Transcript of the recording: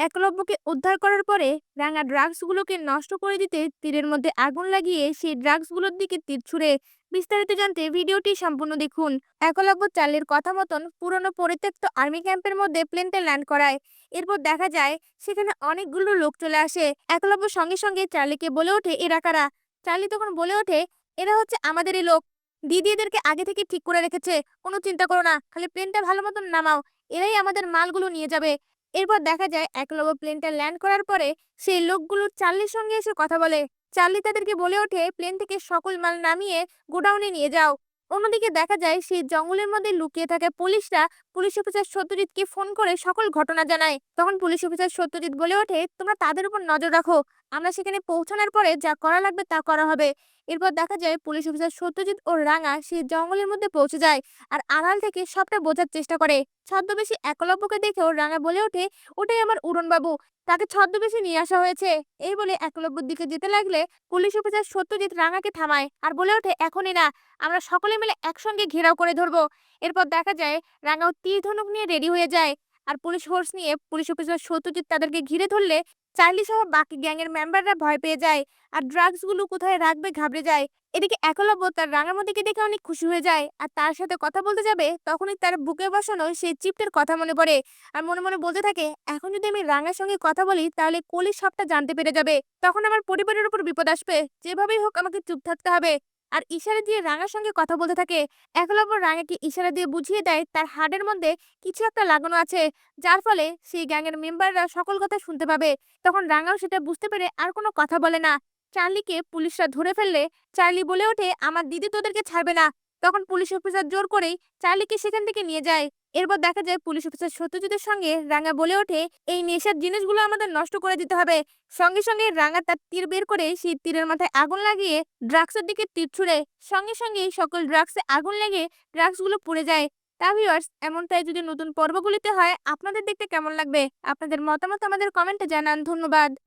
একলব্যকে উদ্ধার করার পরে রাঙা ড্রাগসগুলোকে নষ্ট করে দিতে তীরের মধ্যে আগুন লাগিয়ে সেই ড্রাগসগুলোর দিকে তীর ছুঁড়ে বিস্তারিত জানতে ভিডিওটি সম্পূর্ণ দেখুন। একলব্য চার্লির কথা মতন পুরনো পরিত্যক্ত আর্মি ক্যাম্পের মধ্যে প্লেনটা ল্যান্ড করায়। এরপর দেখা যায় সেখানে অনেকগুলো লোক চলে আসে। একলব্য সঙ্গে সঙ্গে চার্লিকে বলে ওঠে, এরা কারা? চার্লি তখন বলে ওঠে, এরা হচ্ছে আমাদেরই লোক। দিদি এদেরকে আগে থেকে ঠিক করে রেখেছে। কোনো চিন্তা করো না, খালি প্লেনটা ভালো মতন নামাও। এরাই আমাদের মালগুলো নিয়ে যাবে। এরপর দেখা যায় একলব্য প্লেনটা ল্যান্ড করার পরে সেই লোকগুলো চার্লির সঙ্গে এসে কথা বলে। চার্লি তাদেরকে বলে ওঠে প্লেন থেকে সকল মাল নামিয়ে গোডাউনে নিয়ে যাও। অন্যদিকে দেখা যায় সেই জঙ্গলের মধ্যে লুকিয়ে থাকা পুলিশরা পুলিশ অফিসার সত্যজিৎকে ফোন করে সকল ঘটনা জানায়। তখন পুলিশ অফিসার সত্যজিৎ বলে ওঠে, তোমরা তাদের উপর নজর রাখো। আমরা সেখানে পৌঁছানোর পরে যা করা লাগবে তা করা হবে। এরপর দেখা যায় পুলিশ অফিসার সত্যজিৎ ও রাঙা সেই জঙ্গলের মধ্যে পৌঁছে যায় আর আড়াল থেকে সবটা বোঝার চেষ্টা করে। ছদ্মবেশী একলব্যকে দেখেও রাঙা বলে ওঠে, ওটাই আমার উড়নবাবু তাকে ছদ্মবেশে নিয়ে আসা হয়েছে। এই বলে একলব্যর দিকে যেতে লাগলে পুলিশ অফিসার সত্যজিৎ রাঙাকে থামায় আর বলে ওঠে, এখনই না, আমরা সকলে মিলে একসঙ্গে ঘেরাও করে ধরবো। এরপর দেখা যায় রাঙাও তীর ধনুক নিয়ে রেডি হয়ে যায় আর পুলিশ ফোর্স নিয়ে পুলিশ অফিসার সত্যজিৎ তাদেরকে ঘিরে ধরলে চার্লি সহ বাকি গ্যাংয়ের মেম্বাররা ভয় পেয়ে যায়। আর ড্রাগসগুলো কোথায় রাখবে ঘাবড়ে যায়। এদিকে একলব্য তার রাঙামতিকে দেখে অনেক খুশি হয়ে যায়। আর তার সাথে কথা বলতে যাবে, তখনই তার বুকে বসানো সেই চিপটের কথা মনে পড়ে। আর মনে মনে বলতে থাকে, এখন যদি আমি রাঙার সঙ্গে কথা বলি, তাহলে কলি সবটা জানতে পেরে যাবে। তখন আমার পরিবারের উপর বিপদ আসবে। যেভাবেই হোক আমাকে চুপ থাকতে হবে। আর ইশারা দিয়ে রাঙার সঙ্গে কথা বলতে থাকে। একলব্য রাঙাকে ইশারা দিয়ে বুঝিয়ে দেয়, তার হাড়ের মধ্যে কিছু একটা লাগানো আছে, যার ফলে সেই গ্যাংয়ের মেম্বাররা সকল কথা শুনতে পাবে। তখন রাঙাও সেটা বুঝতে পেরে আর কোনো কথা বলে না। চার্লিকে পুলিশরা ধরে ফেললে, চার্লি বলে ওঠে, আমার দিদি তোদেরকে ছাড়বে না। তখন পুলিশ অফিসার জোর করেই চার্লিকে সেখান থেকে নিয়ে যায়। এরপর দেখা যায় পুলিশ অফিসার সত্যজিতের সঙ্গে রাঙা বলে ওঠে, এই নেশার জিনিসগুলো আমাদের নষ্ট করে দিতে হবে। সঙ্গে সঙ্গে রাঙা তার তীর বের করে সেই তীরের মাথায় আগুন লাগিয়ে ড্রাগসের দিকে তীর ছুড়ে। সঙ্গে সঙ্গে সকল ড্রাগসে আগুন লেগে ড্রাগসগুলো পুড়ে যায়। তা ভিউয়ার্স এমনটাই যদি নতুন পর্বগুলিতে হয়, আপনাদের দেখতে কেমন লাগবে? আপনাদের মতামত আমাদের কমেন্টে জানান। ধন্যবাদ।